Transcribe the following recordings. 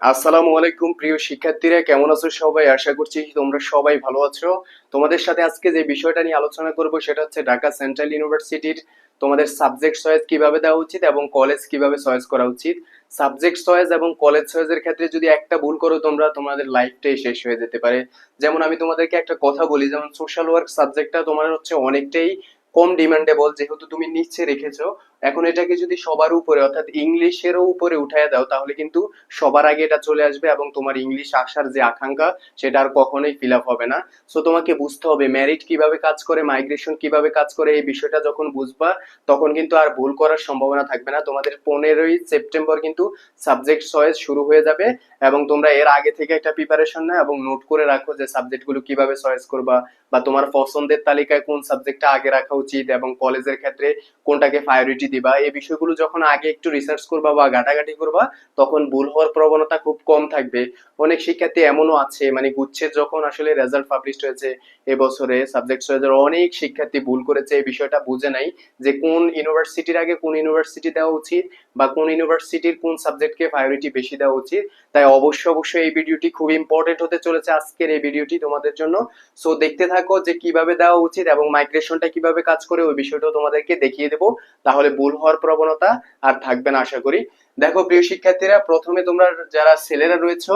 আসসালামু আলাইকুম, প্রিয় শিক্ষার্থীরা। কেমন আছো সবাই? আশা করছি তোমরা সবাই ভালো আছো। তোমাদের সাথে আজকে যে বিষয়টা নিয়ে আলোচনা করব সেটা হচ্ছে ঢাকা সেন্ট্রাল ইউনিভার্সিটির তোমাদের সাবজেক্ট চয়েস কীভাবে দেওয়া উচিত এবং কলেজ কীভাবে চয়েস করা উচিত। সাবজেক্ট চয়েস এবং কলেজ চয়েসের ক্ষেত্রে যদি একটা ভুল করো তোমরা, তোমাদের লাইফটাই শেষ হয়ে যেতে পারে। যেমন আমি তোমাদেরকে একটা কথা বলি, যেমন সোশ্যাল ওয়ার্ক সাবজেক্টটা তোমার হচ্ছে অনেকটাই কম ডিমান্ডেবল যেহেতু তুমি নিচে রেখেছো। এখন এটাকে যদি সবার উপরে, অর্থাৎ ইংলিশেরও উপরে উঠায় দাও, তাহলে কিন্তু সবার আগে এটা চলে আসবে এবং তোমার ইংলিশ আসার যে আকাঙ্ক্ষা, সেটা আর কখনোই ফিল আপ হবে না। সো তোমাকে বুঝতে হবে মেরিট কীভাবে কাজ করে মাইগ্রেশন কীভাবে কাজ করে, এই বিষয়টা যখন বুঝবা, তখন কিন্তু আর ভুল করার সম্ভাবনা থাকবে না। তোমাদের পনেরোই সেপ্টেম্বর কিন্তু সাবজেক্ট চয়েস শুরু হয়ে যাবে এবং তোমরা এর আগে থেকে একটা প্রিপারেশন নাও এবং নোট করে রাখো যে সাবজেক্টগুলো কীভাবে চয়েস করবা বা তোমার পছন্দের তালিকায় কোন সাবজেক্টটা আগে রাখা উচিত এবং কলেজের ক্ষেত্রে কোনটাকে প্রায়োরিটি দিবা। এই বিষয়গুলো যখন আগে একটু রিসার্চ করবা বা ঘাটাঘাটি করবা, তখন ভুল হওয়ার প্রবণতা খুব কম থাকবে। অনেক শিক্ষার্থী এমনও আছে মানে গুচ্ছের যখন আসলে রেজাল্ট পাবলিশ হয়েছে এবছরে সাবজেক্ট চয়েসের অনেক শিক্ষার্থী ভুল করেছে, এই বিষয়টা বুঝে নাই যে কোন ইউনিভার্সিটির আগে কোন ইউনিভার্সিটি দেওয়া উচিত বা কোন ইউনিভার্সিটির কোন সাবজেক্টকে প্রায়োরিটি বেশি দেওয়া উচিত। তাই অবশ্যই অবশ্যই এই ভিডিওটি খুব ইম্পর্টেন্ট হতে চলেছে আজকের এই ভিডিওটি তোমাদের জন্য। সো দেখতে থাকো যে কীভাবে দেওয়া উচিত এবং মাইগ্রেশনটা কীভাবে কাজ করে, ওই বিষয়টাও তোমাদেরকে দেখিয়ে দেবো। তাহলে ভুল হওয়ার প্রবণতা আর থাকবে না, আশা করি। দেখো, প্রিয় শিক্ষার্থীরা, প্রথমে তোমরা যারা ছেলেরা রয়েছে,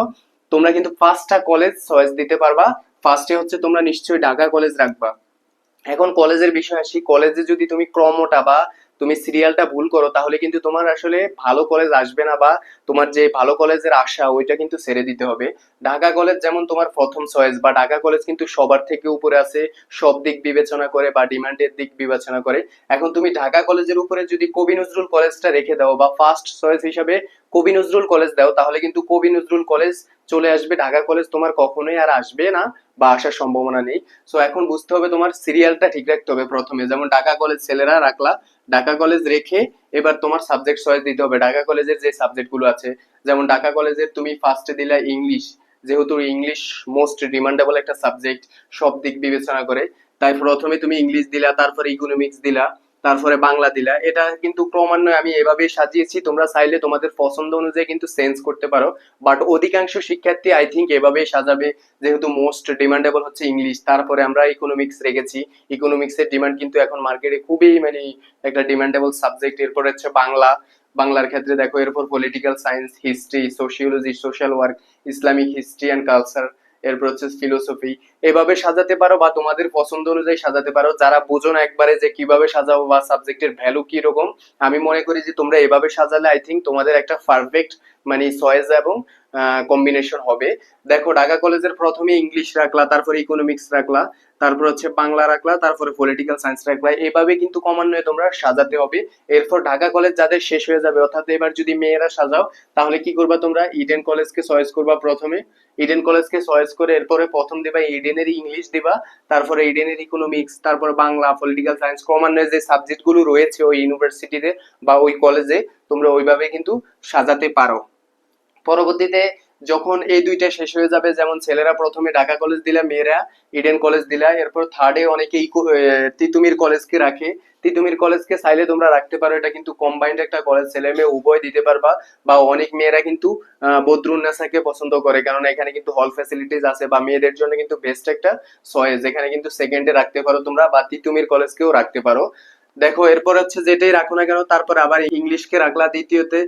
তোমরা কিন্তু পাঁচটা কলেজ চয়েস দিতে পারবা। ফার্স্টে হচ্ছে তোমরা নিশ্চয়ই ঢাকা কলেজ রাখবা। এখন কলেজের বিষয় আসি। কলেজে যদি তুমি ক্রমটা বা তুমি সিরিয়ালটা ভুল করো, তাহলে কিন্তু তোমার আসলে ভালো কলেজ আসবে না বা তোমার যে ভালো কলেজের আশা, ওইটা কিন্তু ছেড়ে দিতে হবে। ঢাকা কলেজ যেমন তোমার প্রথম চয়েস বা ঢাকা কলেজ কিন্তু সবার থেকে উপরে আছে, সব দিক বিবেচনা করে বা ডিমান্ডের দিক বিবেচনা করে। এখন তুমি ঢাকা কলেজের উপরে যদি কবি নজরুল কলেজটা রেখে দাও বা ফার্স্ট চয়েস হিসাবে কবি নজরুল কলেজ দাও, তাহলে কিন্তু কবি নজরুল কলেজ চলে আসবে। ঢাকা কলেজ তোমার কখনোই আর আসবে না বা আসার সম্ভাবনা নেই। সো এখন বুঝতে হবে তোমার সিরিয়ালটা ঠিক রাখতে হবে প্রথমে। যেমন ঢাকা কলেজ ছেলেরা রাখলা ঢাকা কলেজ রেখে এবার তোমার সাবজেক্ট চয়েস দিতে হবে। ঢাকা কলেজের যে সাবজেক্টগুলো আছে, যেমন ঢাকা কলেজের তুমি ফার্স্টে দিলা ইংলিশ যেহেতু ইংলিশ মোস্ট ডিমান্ডেবল একটা সাবজেক্ট সব দিক বিবেচনা করে। তাই প্রথমে তুমি ইংলিশ দিলা, তারপরে ইকোনমিক্স দিলা। তারপরে বাংলা দিলা। এটা কিন্তু ক্রমান্বয়ে আমি এভাবেই সাজিয়েছি। তোমরা চাইলে তোমাদের পছন্দ অনুযায়ী কিন্তু চেঞ্জ করতে পারো। বাট অধিকাংশ শিক্ষার্থী আই থিঙ্ক এভাবেই সাজাবে। যেহেতু মোস্ট ডিমান্ডেবল হচ্ছে ইংলিশ, তারপরে আমরা ইকোনমিক্স রেখেছি। ইকোনমিক্স এর ডিমান্ড কিন্তু এখন মার্কেটে খুবই মানে একটা ডিমান্ডেবল সাবজেক্ট এরপর হচ্ছে বাংলা। বাংলার ক্ষেত্রে দেখো এরপর political science history sociology social work Islamic history and culture এরপর হচ্ছে ফিলোসফি এভাবে সাজাতে পারো বা তোমাদের পছন্দ অনুযায়ী সাজাতে পারো। যারা বোঝো না একবারে যে কীভাবে সাজাবো বা সাবজেক্টের ভ্যালু কি রকম আমি মনে করি যে তোমরা এভাবে সাজালে আই থিঙ্ক তোমাদের একটা পারফেক্ট মানে চয়েস এবং কম্বিনেশন হবে। দেখো, ঢাকা কলেজের প্রথমে ইংলিশ রাখলা, তারপরে ইকোনমিক্স রাখলা, তারপর হচ্ছে বাংলা রাখলা, তারপরে পলিটিক্যাল সায়েন্স রাখলা। এভাবে কিন্তু ক্রমান্বয়ে তোমরা সাজাতে হবে। এরপর ঢাকা কলেজ যাদের শেষ হয়ে যাবে, অর্থাৎ এবার যদি মেয়েরা সাজাও, তাহলে কি করবা তোমরা? ইডেন কলেজকে চয়েস করবা প্রথমে। ইডেন কলেজকে চয়েস করে এরপরে প্রথম দিবা ইডেনের ইংলিশ দিবা, তারপরে ইডেনের ইকোনমিক্স তারপর বাংলা পলিটিক্যাল সায়েন্স ক্রমান্বয়ে যে সাবজেক্টগুলো রয়েছে ওই ইউনিভার্সিটিতে বা ওই কলেজে তোমরা ওইভাবে কিন্তু সাজাতে পারো। পরবর্তীতে যখন এই দুইটা শেষ হয়ে যাবে, যেমন ছেলেরা প্রথমে ঢাকা কলেজ দিলা, মেয়েরা ইডেন কলেজ দিলা, এরপর থার্ডে অনেকে তিতুমির কলেজকে রাখে। তিতুমির কলেজকে চাইলে তোমরা রাখতে পারো, এটা কিন্তু কম্বাইন্ড একটা কলেজ ছেলে মেয়ে উভয় দিতে পারবা বা অনেক মেয়েরা কিন্তু বদরুন্নাসাকে পছন্দ করে, কারণ এখানে কিন্তু হল ফ্যাসিলিটিস আছে বা মেয়েদের জন্য কিন্তু বেস্ট একটা চয়েস এখানে কিন্তু সেকেন্ডে রাখতে পারো তোমরা বা তিতুমির কলেজকেও রাখতে পারো। দেখো, এরপর হচ্ছে যেটাই রাখো না কেন, তারপর আবার ইংলিশকে রাখলা, দ্বিতীয়তে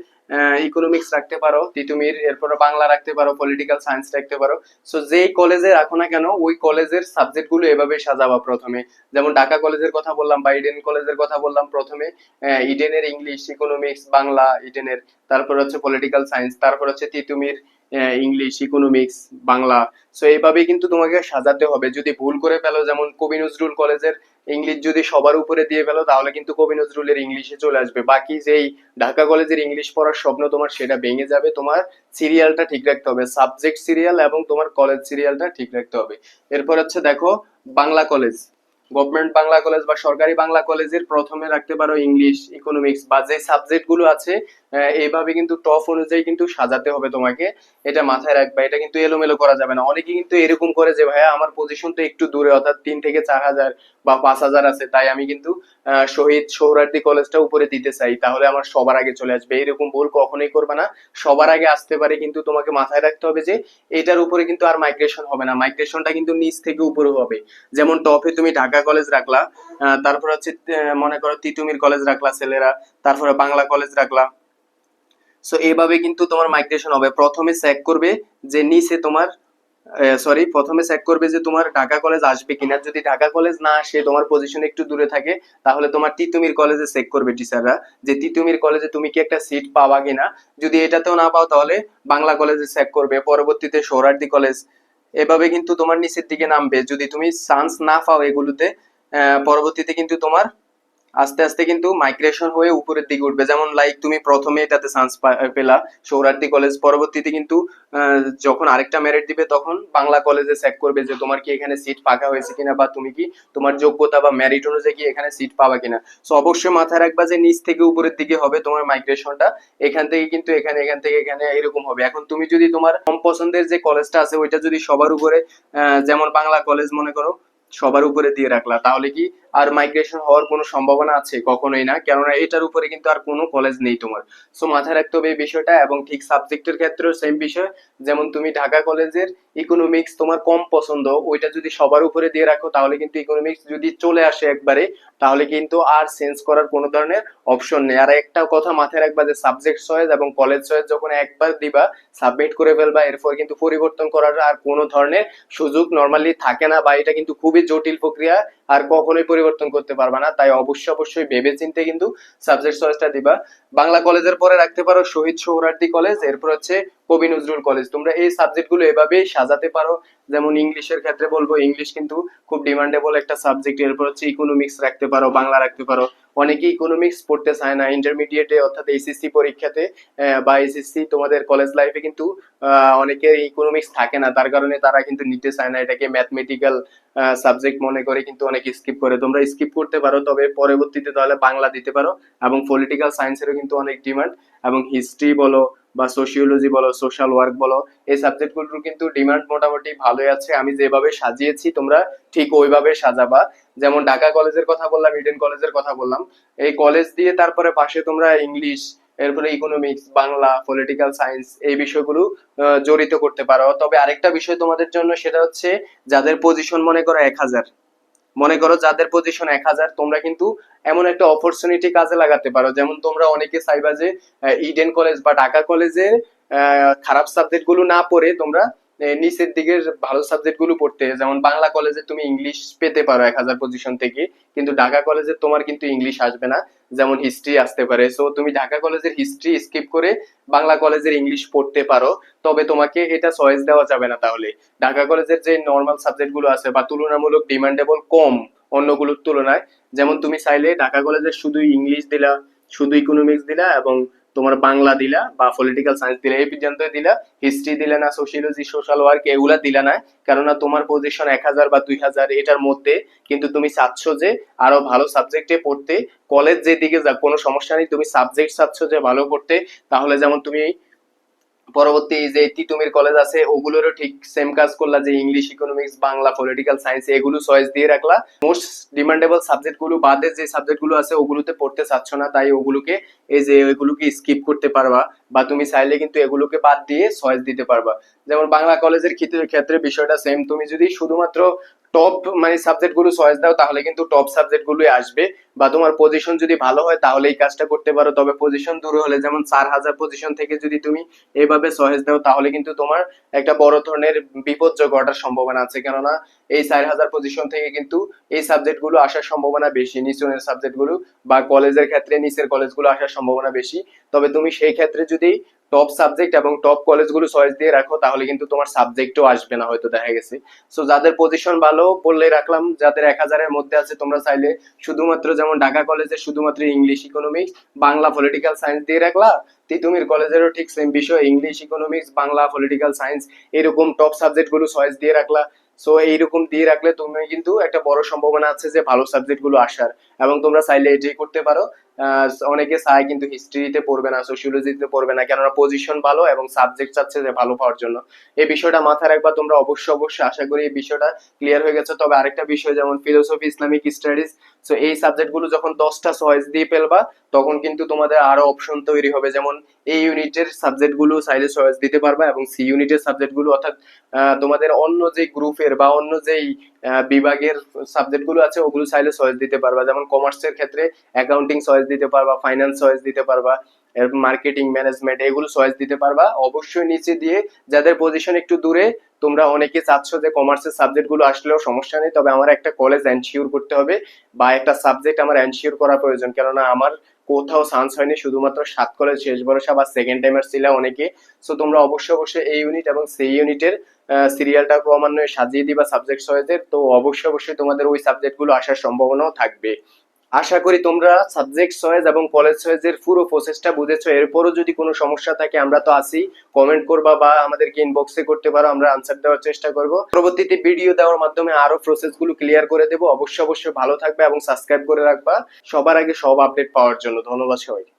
ইকোনমিক্স রাখতে পারো, তিতুমির, এরপর বাংলা রাখতে পারো পলিটিক্যাল সায়েন্স রাখতে পারো। সো যেই কলেজে রাখো না কেন, ওই কলেজের সাবজেক্টগুলো এভাবে সাজাবা প্রথমে। যেমন ঢাকা কলেজের কথা বললাম বা ইডেন কলেজের কথা বললাম প্রথমে। ইডেনের ইংলিশ ইকোনমিক্স বাংলা ইডেনের তারপর হচ্ছে পলিটিক্যাল সায়েন্স তারপর হচ্ছে Titumir English economics Bangla. So এইভাবে কিন্তু তোমাকে সাজাতে হবে। যদি ভুল করে ফেলো, যেমন কবি নজরুল কলেজের ইংলিশ যদি সবার উপরে দিয়ে ফেলো, তাহলে কিন্তু কবি নজরুলের ইংলিশে চলে আসবে। বাকি যেই ঢাকা কলেজের ইংলিশ পড়ার স্বপ্ন তোমার, সেটা ভেঙে যাবে। তোমার সিরিয়ালটা ঠিক রাখতে হবে। সাবজেক্ট সিরিয়াল এবং তোমার কলেজ সিরিয়ালটা ঠিক রাখতে হবে। এরপর হচ্ছে দেখো, Bangla college government Bangla college বা সরকারি বাংলা কলেজের প্রথমে রাখতে পারো ইংলিশ ইকোনমিক্স বা যে সাবজেক্টগুলো আছে এইভাবে কিন্তু টপ অনুযায়ী কিন্তু সাজাতে হবে তোমাকে। এটা মাথায় রাখবা, এটা কিন্তু এলোমেলো করা যাবে না। অনেকে কিন্তু এরকম করে যে, ভাইয়া, আমার পজিশন তো একটু দূরে, অর্থাৎ তিন থেকে চার হাজার বা পাঁচ হাজার আছে, তাই আমি কিন্তু শহীদ সোহরার্দি কলেজটা উপরে দিতে চাই। তাহলে আমার সবার আগে চলে আসবে। এরকম ভুল কখনোই করবে না। সবার আগে আসতে পারে কিন্তু তোমাকে মাথায় রাখতে হবে যে, এটার উপরে কিন্তু আর মাইগ্রেশন হবে না। মাইগ্রেশনটা কিন্তু নিচ থেকে উপরে হবে। যেমন টপে তুমি ঢাকা কলেজ রাখলা তারপর হচ্ছে মনে করো তিতুমির কলেজ রাখলা ছেলেরা, তারপরে বাংলা কলেজ রাখলা। সো এইভাবে কিন্তু তোমার মাইগ্রেশন হবে। প্রথমে চেক করবে যে নিচে তোমার সরি প্রথমে চেক করবে যে তোমার ঢাকা কলেজ আসবে কিনা। যদি ঢাকা কলেজ না আসে, তোমার পজিশন একটু দূরে থাকে, তাহলে তোমার তিতুমির কলেজে চেক করবে টিচাররা যে তিতুমির কলেজে তুমি কি একটা সিট পাওয়া কিনা। যদি এটাতেও না পাও, তাহলে বাংলা কলেজে চেক করবে। পরবর্তীতে সৌরার্দি কলেজ এভাবে কিন্তু তোমার নিচের দিকে নামবে। যদি তুমি চান্স না পাও এগুলোতে পরবর্তীতে কিন্তু তোমার আস্তে আস্তে কিন্তু মাইগ্রেশন হয়ে উপরের দিকে উঠবে। যেমন লাইক তুমি প্রথমে এটাতে চান্স পেলা, সৌরার্দি কলেজ পরবর্তীতে কিন্তু যখন আরেকটা মেরিট দিবে, তখন বাংলা কলেজে চেক করবে যে তোমার কি এখানে সিট ফাঁকা হয়েছে কিনা বা তুমি কি তোমার যোগ্যতা বা মেরিট অনুযায়ী কি এখানে সিট পাবা কিনা। সো অবশ্যই মাথায় রাখবা যে নিচ থেকে উপরের দিকে হবে তোমার মাইগ্রেশনটা এখান থেকে কিন্তু এখানে, এখান থেকে এখানে এরকম হবে। এখন তুমি যদি তোমার কম পছন্দের যে কলেজটা আছে, ওইটা যদি সবার উপরে যেমন বাংলা কলেজ মনে করো, সবার উপরে দিয়ে রাখলা, তাহলে কি আর মাইগ্রেশন হওয়ার কোনো সম্ভাবনা আছে? কখনোই না। কেননা এটার উপরে কিন্তু আর কোনো কলেজ নেই তোমার। সো মাথায় রাখতে হবে এই বিষয়টা এবং ঠিক সাবজেক্টের ক্ষেত্রেও সেম বিষয়। যেমন তুমি ঢাকা কলেজের ইকোনমিক্স তোমার কম পছন্দ, ওইটা যদি সবার উপরে দিয়ে রাখো, তাহলে কিন্তু ইকোনমিক্স যদি চলে আসে একবারে, তাহলে কিন্তু আর চেঞ্জ করার কোনো ধরনের অপশন নেই। আর একটা কথা মাথায় রাখবা যে সাবজেক্ট চয়েস এবং কলেজ চয়েস যখন একবার দিবা সাবমিট করে ফেলবা, এরপর কিন্তু পরিবর্তন করার আর কোনো ধরনের সুযোগ নর্মালি থাকে না বা এটা কিন্তু খুবই জটিল প্রক্রিয়া। আর কখনোই পরিবর্তন করতে পারবা না। তাই অবশ্যই অবশ্যই ভেবে চিনতে কিন্তু সাবজেক্ট চয়েসটা দিবা। বাংলা কলেজের পরে রাখতে পারো শহীদ সোহরার্দি কলেজ, এরপর হচ্ছে কবি নজরুল কলেজ। তোমরা এই সাবজেক্টগুলো এভাবেই সাজাতে পারো। যেমন ইংলিশের ক্ষেত্রে বলব, ইংলিশ কিন্তু খুব ডিমান্ডেবল একটা সাবজেক্ট এরপর হচ্ছে ইকোনমিক্স রাখতে পারো, বাংলা রাখতে পারো। অনেকে ইকোনমিক্স পড়তে চায় না ইন্টারমিডিয়েটে অর্থাৎ এইচএসসি পরীক্ষাতে বা এইচএসসি তোমাদের কলেজ লাইফে কিন্তু আহ, অনেকের ইকোনমিক্স থাকে না। তার কারণে তারা কিন্তু নিতে চায় না এটাকে ম্যাথমেটিক্যাল সাবজেক্ট মনে করে কিন্তু অনেক স্কিপ করে। তোমরা স্কিপ করতে পারো তবে পরবর্তীতে তাহলে বাংলা দিতে পারো এবং পলিটিক্যাল সায়েন্সেরও কিন্তু অনেক ডিমান্ড এবং হিস্ট্রি বলো বা সোশিওলজি বলো সোশ্যাল ওয়ার্ক বলো, এই সাবজেক্টগুলোর কিন্তু ডিমান্ড মোটামুটি ভালোই আছে। আমি যেভাবে সাজিয়েছি, তোমরা ঠিক ওইভাবে সাজাবা। যেমন ঢাকা কলেজের কথা বললাম ইডেন কলেজের কথা বললাম। এই কলেজ দিয়ে তারপরে পাশে তোমরা ইংলিশ এরপরে ইকোনমিক্স বাংলা পলিটিক্যাল সায়েন্স এই বিষয়গুলো জড়িত করতে পারো। তবে আরেকটা বিষয় তোমাদের জন্য, সেটা হচ্ছে যাদের পজিশন মনে করো এক হাজার মনে করো যাদের পজিশন এক হাজার, তোমরা কিন্তু এমন একটা অপরচুনিটি কাজে লাগাতে পারো। যেমন তোমরা অনেকে চাইবা যে ইডেন কলেজ বা ঢাকা কলেজে খারাপ সাবজেক্টগুলো না পড়ে তোমরা নিচের দিকের ভালো সাবজেক্টগুলো পড়তে যেমন বাংলা কলেজে তুমি ইংলিশ পেতে পারো এক হাজার পজিশন থেকে, কিন্তু ঢাকা কলেজে তোমার কিন্তু ইংলিশ আসবে না। যেমন হিস্ট্রি আসতে পারে। সো তুমি ঢাকা কলেজের হিস্ট্রি স্কিপ করে বাংলা কলেজের ইংলিশ পড়তে পারো। তবে তোমাকে এটা চয়েস দেওয়া যাবে না তাহলে। ঢাকা কলেজের যে নর্মাল সাবজেক্টগুলো আছে বা তুলনামূলক ডিমান্ডেবল কম অন্যগুলোর তুলনায়, যেমন তুমি চাইলে ঢাকা কলেজের শুধু ইংলিশ দিলা শুধু ইকোনমিক্স দিলা এবং তোমার বাংলা দিলা বা পলিটিক্যাল সায়েন্স দিলা, এই পর্যন্ত দিলা হিস্ট্রি দিলা না সোশিয়োলজি সোশ্যাল ওয়ার্ক এগুলা দিলা না, কেননা তোমার পজিশন এক হাজার বা দুই হাজার এটার মধ্যে, কিন্তু তুমি চাচ্ছ যে আরও ভালো সাবজেক্টে পড়তে কলেজ যেদিকে যা কোনো সমস্যা নেই, তুমি সাবজেক্ট চাচ্ছ যে ভালো পড়তে, তাহলে যেমন তুমি পরবর্তী যে তিতুমির কলেজ আছে, ওগুলোরও ঠিক সেম কাজ করলা যে English economics Bangla political science এগুলো চয়েস দিয়ে রাখলা। মোস্ট ডিমান্ডেবল সাবজেক্টগুলো বাদে যে সাবজেক্টগুলো আছে, ওগুলোতে পড়তে চাচ্ছ না, তাই ওগুলোকে এই যে ওইগুলোকে স্কিপ করতে পারবা বা তুমি চাইলে কিন্তু এগুলোকে বাদ দিয়ে চয়েস দিতে পারবা। যেমন বাংলা কলেজের ক্ষেত্রে ক্ষেত্রে বিষয়টা সেম তুমি যদি শুধুমাত্র টপ মানে সাবজেক্টগুলো চয়েস দাও, তাহলে কিন্তু টপ সাবজেক্ট গুলোই আসবে। বা তোমার পজিশন যদি ভালো হয়, তাহলে এই কাজটা করতে পারো। তবে পজিশন দূর হলে, যেমন চার হাজার পজিশন থেকে যদি তুমি এইভাবে চয়েস দাও, তাহলে কিন্তু তোমার একটা বড় ধরনের বিপর্যয় ঘটার সম্ভাবনা আছে। কেননা এই চার হাজার পজিশন থেকে কিন্তু এই সাবজেক্টগুলো আসার সম্ভাবনা বেশি নিচনের সাবজেক্টগুলো বা কলেজের ক্ষেত্রে নিচের কলেজগুলো আসার সম্ভাবনা বেশি। তবে তুমি সেই ক্ষেত্রে যদি টপ সাবজেক্ট এবং টপ কলেজগুলো চয়েস দিয়ে রাখো, তাহলে কিন্তু তোমার সাবজেক্টও আসবে না, হয়তো দেখা গেছে। সো যাদের পজিশন ভালো বললে রাখলাম, যাদের এক হাজারের মধ্যে আছে, তোমরা চাইলে শুধুমাত্র যেমন ঢাকা কলেজে শুধুমাত্র English economics Bangla political science দিয়ে রাখলা, তিতুমির কলেজেরও ঠিক সেম বিষয় English economics Bangla political science এরকম টপ সাবজেক্টগুলো চয়েস দিয়ে রাখলা। সো এইরকম দিয়ে রাখলে তুমি কিন্তু একটা বড় সম্ভাবনা আছে যে ভালো সাবজেক্টগুলো আসার, এবং তোমরা চাইলে এটাই করতে পারো। অনেকে চায় কিন্তু হিস্ট্রিতে পড়বে না সোশিওলজিতে পড়বে না, কেননা পজিশন ভালো এবং সাবজেক্ট চাচ্ছে যে ভালো পাওয়ার জন্য। এই বিষয়টা মাথায় রাখবা, তোমরা অবশ্যই অবশ্যই আশা করি এই বিষয়টা ক্লিয়ার হয়ে গেছে। তবে আরেকটা বিষয়, যেমন ফিলোসফি ইসলামিক স্টাডিজ সো এই সাবজেক্টগুলো যখন দশটা চয়েস দিয়ে ফেলবা, তখন কিন্তু তোমাদের আরও অপশন তৈরি হবে। যেমন এই ইউনিটের সাবজেক্টগুলো চাইলে চয়েস দিতে পারবা এবং সি ইউনিটের সাবজেক্টগুলো অর্থাৎ তোমাদের অন্য যে গ্রুপের বা অন্য যেই বিভাগের সাবজেক্টগুলো আছে, ওগুলো চাইলে চয়েস দিতে পারবা। যেমন কমার্সের ক্ষেত্রে অ্যাকাউন্টিং চয়েস দিতে পারবা ফাইন্যান্স চয়েস দিতে পারবা মার্কেটিং ম্যানেজমেন্ট এগুলো চয়েস দিতে পারবা। অবশ্যই নিচে দিয়ে যাদের পজিশন একটু দূরে, তোমরা অনেকে চাচ্ছ যে কমার্সের সাবজেক্টগুলো আসলেও সমস্যা নেই, তবে আমার একটা কলেজ এনশিওর করতে হবে বা একটা সাবজেক্ট আমার এনশিওর করা প্রয়োজন। কেননা আমার কোথাও চান্স হয়নি, শুধুমাত্র সাত কলেজ শেষ ভরসা বা সেকেন্ড টাইমার ছিল অনেকে। সো তোমরা অবশ্যই অবশ্যই এই ইউনিট এবং সেই ইউনিটের সিরিয়ালটা ক্রমান্বয়ে সাজিয়ে দিবা সাবজেক্ট চয়েসের তো অবশ্যই অবশ্যই তোমাদের ওই সাবজেক্টগুলো আসার সম্ভাবনাও থাকবে। আশা করি তোমরা সাবজেক্ট চয়েস এবং কলেজ চয়েসের পুরো প্রসেসটা বুঝেছ। এরপরও যদি কোনো সমস্যা থাকে, আমরা তো আসি কমেন্ট করবা বা আমাদেরকে ইনবক্সে করতে পারো, আমরা আনসার দেওয়ার চেষ্টা করব। পরবর্তীতে ভিডিও দেওয়ার মাধ্যমে আরও প্রসেসগুলো ক্লিয়ার করে দেবো। অবশ্যই অবশ্যই ভালো থাকবে এবং সাবস্ক্রাইব করে রাখবা। সবার আগে সব আপডেট পাওয়ার জন্য। ধন্যবাদ সবাই